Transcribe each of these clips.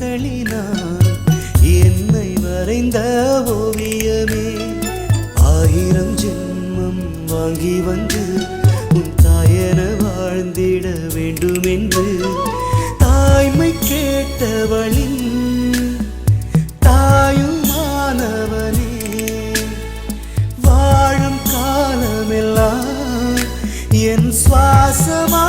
விழிகளினால் என்னை வரைந்த ஓவியமே. ஆயிரம் ஜென்மம் வாங்கி வந்து உன் தாயென வாழ்ந்திட வேண்டும் என்று தாய்மை கேட்டவளின் தாயுமானவனே வாழும் காலமெல்லாம் சுவாசமா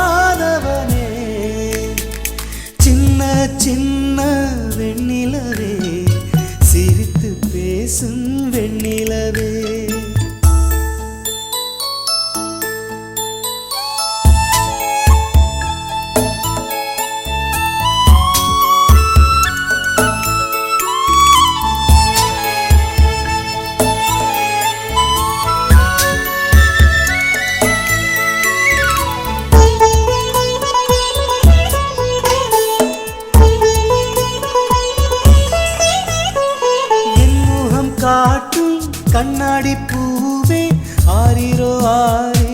பேசும் கண்ணாடி பூவே ஆரிரோ ஆரி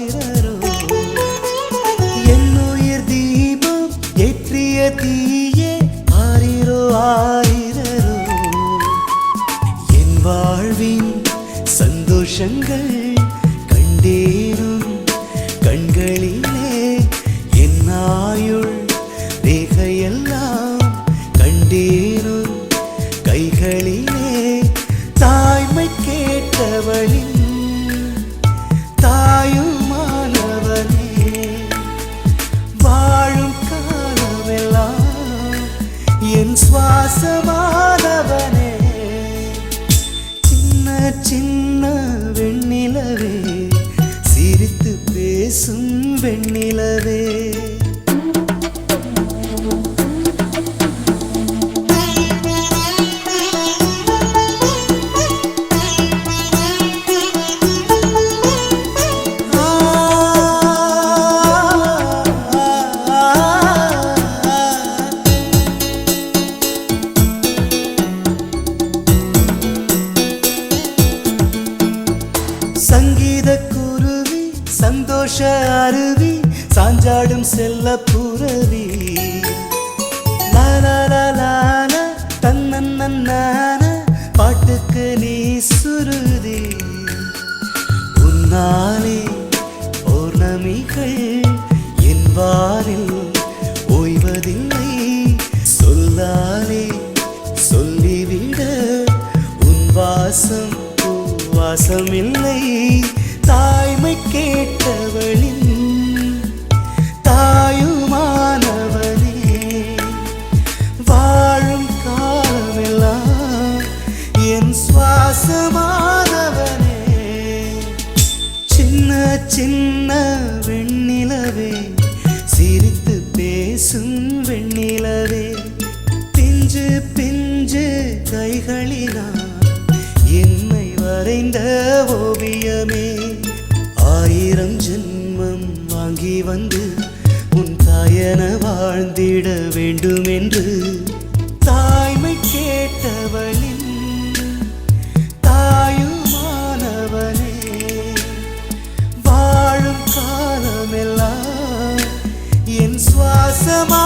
என் சுவாசமானவனே. சின்ன சின்ன வெண்ணிலவே சிரித்து பேசும் வெண்ணிலவே. சந்தோஷ அருவி சாஞ்சாடும் செல்ல புறவி லாலாலாலால, தன்னன்னன்னான, பாட்டுக்கு நீ சுருதி. உன்னாலே பௌர்ணமிகள் என் வாரில் ஓய்வதில்லை. சொல்லாலே சொல்லிவிட உன் வாசம் வாசமில்லை. கேட்டவளின் தாயுமானவனே வாழும் காலமெல்லாம் என் சுவாசமானவனே. சின்ன சின்ன வெண்ணிலவே சிரித்து பேசும் வெண்ணிலவே பிஞ்சு பிஞ்சு கைகளினால் என்னை வரைந்த ஓவியமே. ஆயிரம் ஜென்மம் வாங்கி வந்து உன் தாயன வாழ்ந்திட வேண்டும் என்று தாய்மை கேட்டவளின் தாயுமானவனே வாழும் காலமெல்லாம் என் சுவாசமா